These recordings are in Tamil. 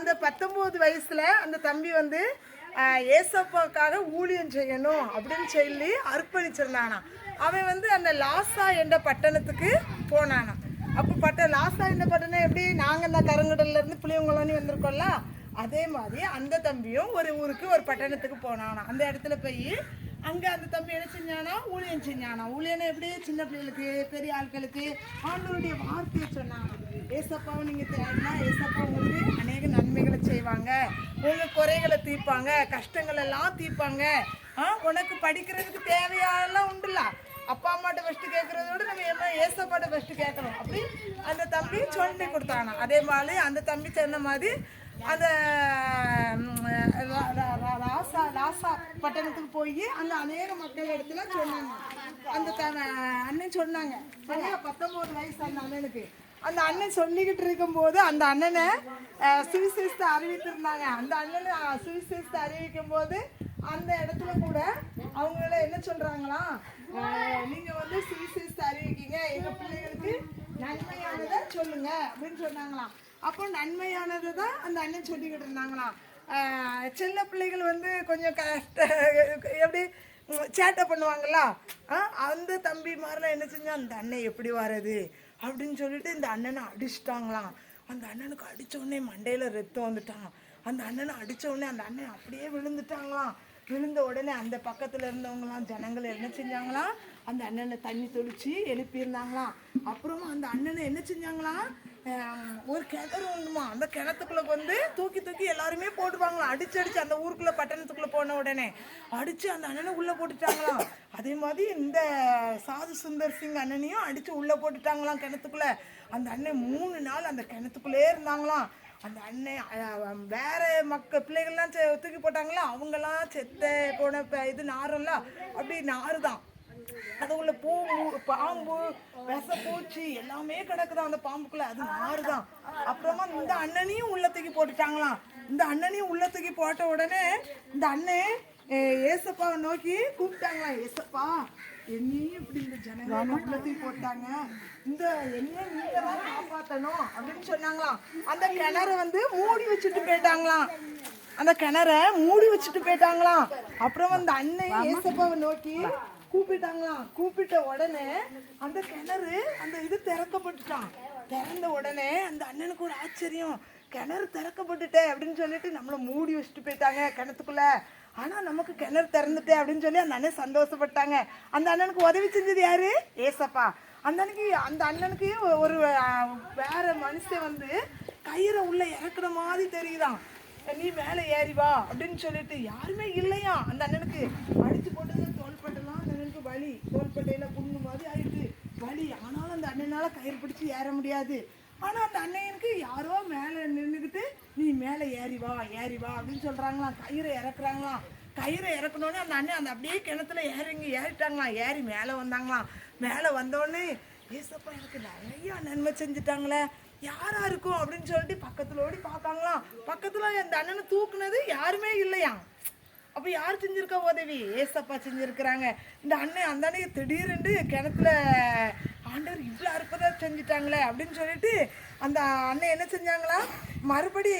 அந்த பத்தொம்போது வயசுல அந்த தம்பி வந்து ஏசப்பாக்காக ஊழியம் செய்யணும் அப்படின்னு சொல்லி அர்ப்பணிச்சிருந்தானா. அவன் வந்து அந்த லாசா என்ற பட்டணத்துக்கு போனானா. அப்போ பட்ட லாசா என்ற பட்டணம் எப்படி? நாங்கள் இந்த கருங்கடல்ல இருந்து புளியங்குளம்னு வந்திருக்கோம்ல அதே மாதிரி அந்த தம்பியும் ஒரு ஊருக்கு ஒரு பட்டணத்துக்கு போனானா. அந்த இடத்துல போய் அங்கே அந்த தம்பி என்ன செஞ்சானா? ஊழியம் செஞ்சானா? ஊழியனை எப்படி? சின்ன பிள்ளைகளுக்கு பெரிய ஆட்களுக்கு ஆண்டோருடைய வார்த்தையை சொன்னாங்க ஏசப்பாவை நீங்கள் தேடினா ஏசப்பா உங்களுக்கு அநேக நன்மைகளை செய்வாங்க. உங்கள் குறைகளை தீர்ப்பாங்க. கஷ்டங்கள் எல்லாம் தீர்ப்பாங்க. ஆ, உனக்கு படிக்கிறதுக்கு தேவையாலாம் உண்டுல. அப்பா அம்மாட்ட ஃபஸ்ட்டு கேட்கறத விட நம்ம என்ன ஏசப்பாட்ட ஃபஸ்ட்டு கேட்கணும் அப்படி அந்த தம்பி சொல்லி கொடுத்தானா. அதே மாதிரி அந்த தம்பி சொன்ன மாதிரி அந்த பட்டணத்துக்கு போய் அந்த அநேக மக்கள் இடத்துல சொன்னாங்க. அந்த த அண்ணன் சொன்னாங்க. சரியா? பத்தொம்போது வயசு அந்த அண்ணனுக்கு. அந்த அண்ணன் சொல்லிக்கிட்டு இருக்கும்போது அந்த அண்ணனை சுவிசேஷத்தை அறிவித்திருந்தாங்க. அந்த அண்ணனை சுவிசேஷத்தை அறிவிக்கும் போது அந்த இடத்துல கூட அவங்கள என்ன சொல்றாங்களா? நீங்க வந்து சுவிசேஷத்தை அறிவிக்கீங்க. எங்க பிள்ளைகளுக்கு நன்மையானதை சொல்லுங்க அப்படின்னு சொன்னாங்களாம். அப்போ நன்மையானதை தான் அந்த அண்ணன் சொல்லிக்கிட்டு இருந்தாங்களாம். சின்ன பிள்ளைகள் வந்து கொஞ்சம் கஷ்ட எப்படி சேட்டை பண்ணுவாங்களா? ஆ, அந்த தம்பி மாதிரிலாம் என்ன செஞ்சால் அந்த அண்ணன் எப்படி வர்றது? அப்படின்னு சொல்லிட்டு இந்த அண்ணனை அடிச்சிட்டாங்களாம். அந்த அண்ணனுக்கு அடித்தோடனே உடனே ரத்தம் வந்துட்டான் அந்த அண்ணனை அடித்தோடனே உடனே அந்த அண்ணன் அப்படியே விழுந்துட்டாங்களாம். விழுந்த உடனே அந்த பக்கத்தில் இருந்தவங்களாம் ஜனங்கள் என்ன செஞ்சாங்களாம்? அந்த அண்ணனை தண்ணி தொளிச்சு எழுப்பியிருந்தாங்களாம். அப்புறமா அந்த அண்ணனை என்ன செஞ்சாங்களாம்? ஒரு கிணறு ஒன்றுமா அந்த கிணத்துக்குள்ளே வந்து தூக்கி தூக்கி எல்லாருமே போட்டுருவாங்களாம் அடிச்சு அடிச்சு அந்த ஊருக்குள்ளே பட்டணத்துக்குள்ளே போன உடனே. அடிச்சு அந்த அண்ணனை உள்ளே போட்டுட்டாங்களாம் அதே மாதிரி இந்த சாது சுந்தர் சிங் அண்ணனையும் அடிச்சு உள்ளே போட்டுட்டாங்களாம் கிணத்துக்குள்ளே. அந்த அண்ணன் மூணு நாள் அந்த கிணத்துக்குள்ளே இருந்தாங்களாம் அந்த அண்ணன் வேற மக்க பிள்ளைகள்லாம் செ- தூக்கி போட்டாங்களா? அவங்கெல்லாம் செத்த போன இது நாரெல்லாம் அப்படி நாறு தான் அது உள்ள பூ பாம்பு விஷப்பூச்சி எல்லாமே கிடக்குதான் அந்த பாம்புக்குள்ள? அது நாறு தான் அப்புறமா இந்த அண்ணனையும் உள்ள தூக்கி போட்டுட்டாங்களாம். இந்த அண்ணனையும் உள்ள தூக்கி போட்ட உடனே இந்த அண்ணன் ஏசப்பாவை நோக்கி கூப்பிட்டாங்களாம். ஏசப்பா என்னையும் இப்படி இந்த ஜனங்க உள்ள தூக்கி போட்டாங்க. இந்த என்ன நீங்க தான் காப்பாத்தணும் அப்படின்னு சொன்னாங்களாம். அந்த கிணறு வந்து மூடி வச்சுட்டு போயிட்டாங்களாம். அந்த கிணற மூடி வச்சுட்டு போயிட்டாங்களாம். அப்புறம் அந்த அண்ணன் ஏசப்பாவை நோக்கி கூப்பிட்டாங்களாம். கூப்பிட்ட உடனே அந்த கிணறு அந்த இது திறக்கப்பட்டுட்டான் திறந்த உடனே அந்த அண்ணனுக்கு ஒரு ஆச்சரியம். கிணறு திறக்கப்பட்டுட்டே அப்படின்னு சொல்லிட்டு நம்மளை மூடி வச்சுட்டு போயிட்டாங்க கிணத்துக்குள்ள. ஆனா நமக்கு கிணறு திறந்துட்டே அப்படின்னு சொல்லி அந்த அண்ணன் சந்தோஷப்பட்டாங்க. அந்த அண்ணனுக்கு உதவி செஞ்சது யாரு? ஏசப்பா. அந்த அன்னைக்கு அந்த அண்ணனுக்கு ஒரு வேற மனுஷன் வந்து கயிறை உள்ள இறக்குற மாதிரி தெரியுதான் நீ மேலே ஏறி வா அப்படின்னு சொல்லிட்டு யாருமே இல்லையா அந்த அண்ணனுக்கு ஏற முடியாது. ஆனால் அந்த அண்ணையனுக்கு யாரோ மேலே நின்றுக்கிட்டு நீ மேலே ஏறி வா ஏறி வா அப்படின்னு சொல்கிறாங்களாம் கயிறை இறக்குறாங்களாம். கயிறை இறக்கணுன்னே அந்த அண்ணன் அந்த அப்படியே கிணத்துல ஏறிங்க ஏறிட்டாங்களாம். ஏறி மேலே வந்தாங்களாம். மேலே வந்தோடனே ஏசப்பா எனக்கு நிறையா நன்மை செஞ்சுட்டாங்களே. யாரா இருக்கும்? அப்படின்னு சொல்லிட்டு பக்கத்தில் ஓடி பார்க்காங்களாம் பக்கத்தில் அந்த அண்ணனை தூக்குனது யாருமே இல்லையா அப்போ யார் செஞ்சுருக்கா உதவி? ஏசப்பா செஞ்சிருக்கிறாங்க. இந்த அண்ணன் அந்த அன்னைக்கு திடீர்னு கிணத்துல ஆண்டவர் இவ்வளோ அற்புதம் செஞ்சிட்டாங்களே அப்படின்னு சொல்லிட்டு அந்த அண்ணன் என்ன செஞ்சாங்களாம் மறுபடி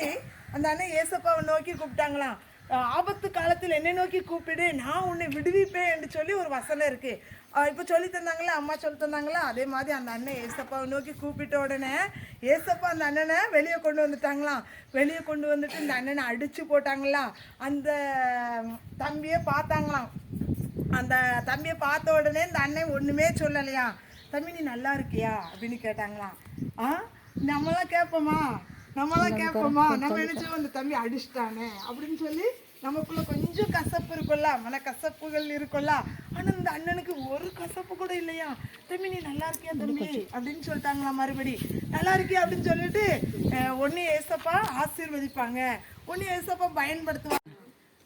அந்த அண்ணன் ஏசப்பாவை நோக்கி கூப்பிட்டாங்களாம். ஆபத்து காலத்தில் என்னை நோக்கி கூப்பிடு நான் உன்னை விடுவிப்பேன் என்று சொல்லி ஒரு வசனம் இருக்கு. இப்போ சொல்லி தந்தாங்களே? அம்மா சொல்லி தந்தாங்களா? அதே மாதிரி அந்த அண்ணன் ஏசப்பாவை நோக்கி கூப்பிட்ட உடனே ஏசப்பா அந்த அண்ணனை வெளியே கொண்டு வந்துட்டாங்களாம். வெளியே கொண்டு வந்துட்டு இந்த அண்ணனை அடிச்சு போட்டாங்களா? அந்த தம்பியை பார்த்தாங்களாம். அந்த தம்பியை பார்த்த உடனே இந்த அண்ணன் ஒன்றுமே சொல்லலையா தம்பி நீ நல்லா இருக்கியா? அப்படின்னு கேட்டாங்களாம் ஆ? நம்மளாம் கேட்போமா நம்மளாம் கேட்போமா நம்ம நினைச்சோம் அந்த தம்பி அடிச்சிட்டானே. அப்படின்னு சொல்லி நமக்குள்ள கொஞ்சம் கசப்பு இருக்கும்ல மன கசப்புகள் இருக்கும்ல. ஆனா இந்த அண்ணனுக்கு ஒரு கசப்பு கூட இல்லையா? தம்பி நீ நல்லா இருக்கியா தம்பி? அப்படின்னு சொல்லிட்டாங்களா மறுபடி. நல்லா இருக்கியா அப்படின்னு சொல்லிட்டு ஒண்ணு ஏசப்பா ஆசீர்வதிப்பாங்க. ஒண்ணு ஏசப்பா பயன்படுத்துவாங்க.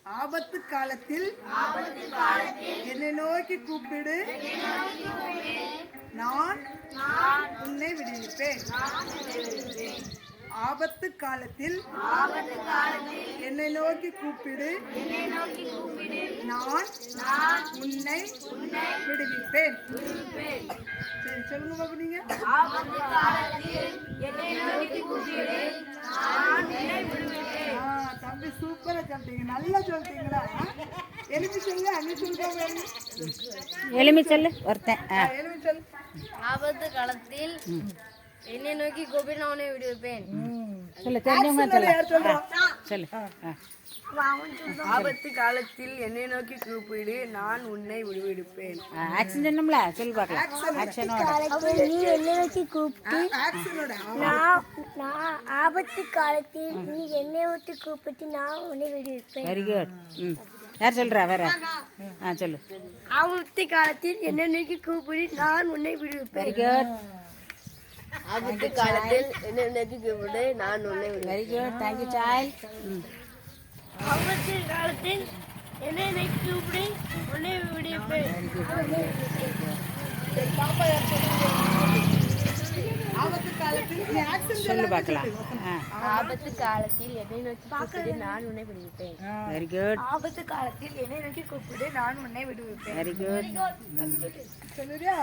ஆபத்து காலத்தில் என்னை நோக்கி கூப்பிடு. நான் உன்னை விடுவிப்பேன். ஆபத்து காலத்தில் என்னை நோக்கி கூப்பிடு. நான் உன்னை விடுவிப்பேன். சரி சொல்லுங்க பாபு நீங்க. விடுவிப்பேன் சூப்பரா சொல்லிட்டீங்க நல்லா சொல்லிட்டீங்களா எலும்பி சொல்லு அண்ணி சொல்லுங்க எலுமிச்சல் ஒருத்தன். ஆபத்து காலத்தில் என்னை நோக்கி கூப்பிட்டு நான் உன்னை விடுவிப்பேன் சொல்லு தெரிஞ்சவங்க சொல்லு. யார் சொல்றா? சொல்லு. ஆபத்து காலத்தில் என்னை நோக்கி கூப்பிடு நான் உன்னை விடுவிடுப்பேன். ஆக்ஷன் சொன்னோம்ல? சொல்லு பார்க்கலாம். ஆக்ஷனோட நீ என்னை நோக்கி கூப்பிட்டு ஆக்சனோட நான் நான் ஆபத்து காலத்தில் நீ என்னை விட்டு கூப்பிட்டு நான் உன்னை விடுவிப்பேன். வெரி குட் ம். யார் சொல்கிறா வேற. ஆ சொல்லு. ஆபத்து காலத்தில் என்னை நோக்கி கூப்பிடு நான் உன்னை விடுவிப்பேன். ஆபத்து காலத்தில் என்னை நோக்கி கூப்பிட்டு நான் உன்னை வெரி குட் தேங்க்யூ சாய் ஆபத்து காலத்தில் என்னை நோக்கி கூப்பிடு உன்னை விடுவிப்பேன். ஆக்சன் சொல்லு பார்க்கலாம். ஆபத்து காலத்தில் என்னை நோக்கி கூப்பிட்டு நான் உன்னை விடுவிப்பேன். வெரி குட் ஆபத்து காலத்தில் என்னை நோக்கி கூப்பிடு நான் உன்னை விடுவிப்பேன். Very good சொல்லுறியா?